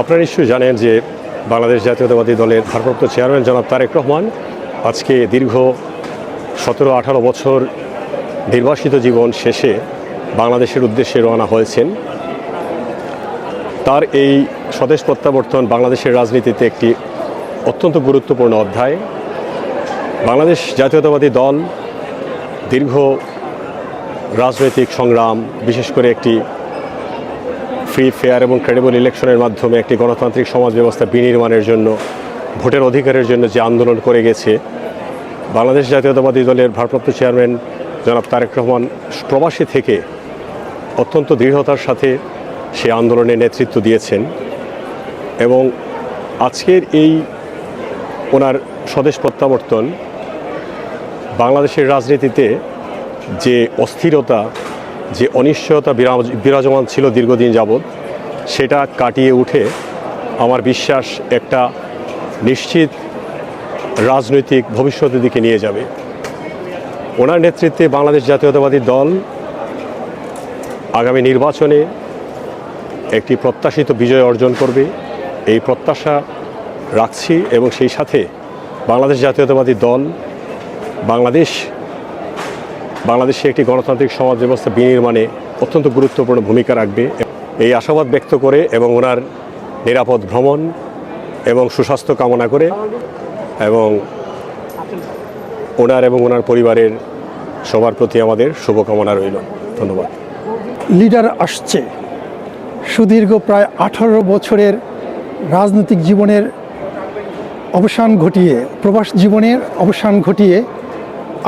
আপনারা নিশ্চয়ই জানেন যে বাংলাদেশ জাতীয়তাবাদী দলের ভারপ্রাপ্ত চেয়ারম্যান জনাব তারেক রহমান আজকে দীর্ঘ সতেরো, আঠারো বছর নির্বাসিত জীবন শেষে বাংলাদেশের উদ্দেশ্যে রওনা হয়েছেন। তার এই স্বদেশ প্রত্যাবর্তন বাংলাদেশের রাজনীতিতে একটি অত্যন্ত গুরুত্বপূর্ণ অধ্যায়। বাংলাদেশ জাতীয়তাবাদী দল দীর্ঘ রাজনৈতিক সংগ্রাম, বিশেষ করে একটি ফ্রি, ফেয়ার এবং ক্রেডিবল ইলেকশনের মাধ্যমে একটি গণতান্ত্রিক সমাজ ব্যবস্থা বিনির্মাণের জন্য, ভোটের অধিকারের জন্য যে আন্দোলন করে গেছে, বাংলাদেশ জাতীয়তাবাদী দলের ভারপ্রাপ্ত চেয়ারম্যান জনাব তারেক রহমান প্রবাসী থেকে অত্যন্ত দৃঢ়তার সাথে সে আন্দোলনে নেতৃত্ব দিয়েছেন এবং আজকের এই ওনার স্বদেশ প্রত্যাবর্তন বাংলাদেশের রাজনীতিতে যে অস্থিরতা যে অনিশ্চয়তা বিরাজমান ছিল দীর্ঘদিন যাবৎ, সেটা কাটিয়ে উঠে আমার বিশ্বাস একটা নিশ্চিত রাজনৈতিক ভবিষ্যতের দিকে নিয়ে যাবে। ওনার নেতৃত্বে বাংলাদেশ জাতীয়তাবাদী দল আগামী নির্বাচনে একটি প্রত্যাশিত বিজয় অর্জন করবে। এই প্রত্যাশা রাখছি এবং সেই সাথে বাংলাদেশ জাতীয়তাবাদী দল, বাংলাদেশ বাংলাদেশে একটি গণতান্ত্রিক সমাজ ব্যবস্থা বিনির্মাণে অত্যন্ত গুরুত্বপূর্ণ ভূমিকা রাখবে। এই আশাবাদ ব্যক্ত করে এবং ওনার নিরাপদ ভ্রমণ এবং সুস্বাস্থ্য কামনা করে এবং ওনার এবং ওনার পরিবারের সবার প্রতি আমাদের শুভকামনা রইল। ধন্যবাদ। লিডার আসছে। সুদীর্ঘ প্রায় আঠারো বছরের রাজনৈতিক জীবনের অবসান ঘটিয়ে, প্রবাস জীবনের অবসান ঘটিয়ে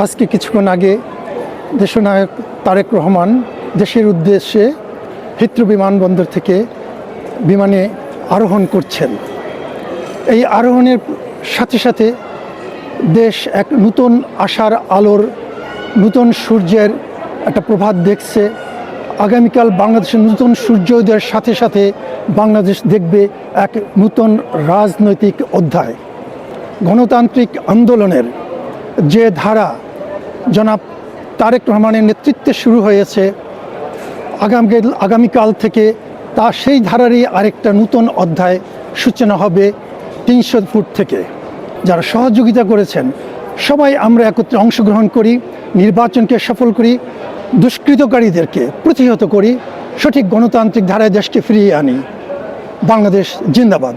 আজকে কিছুক্ষণ আগে দেশনায়ক তারেক রহমান দেশের উদ্দেশ্যে হিত্র বিমানবন্দর থেকে বিমানে আরোহণ করছেন। এই আরোহণের সাথে সাথে দেশ এক নতুন আশার আলোর, নতুন সূর্যের একটা প্রভাত দেখছে। আগামীকাল বাংলাদেশের নতুন সূর্যোদয়ের সাথে সাথে বাংলাদেশ দেখবে এক নতুন রাজনৈতিক অধ্যায়। গণতান্ত্রিক আন্দোলনের যে ধারা, জনাব তারেক রহমানের নেতৃত্বে শুরু হয়েছে। আগামী আগামীকাল থেকে তা সেই ধারারই আরেকটা নতুন অধ্যায় সূচনা হবে তিনশো ফুট থেকে। যারা সহযোগিতা করেছেন, সবাই আমরা একত্রে অংশগ্রহণ করি, নির্বাচনকে সফল করি, দুষ্কৃতকারীদেরকে প্রতিহত করি, সঠিক গণতান্ত্রিক ধারায় দেশকে ফিরিয়ে আনি। বাংলাদেশ জিন্দাবাদ।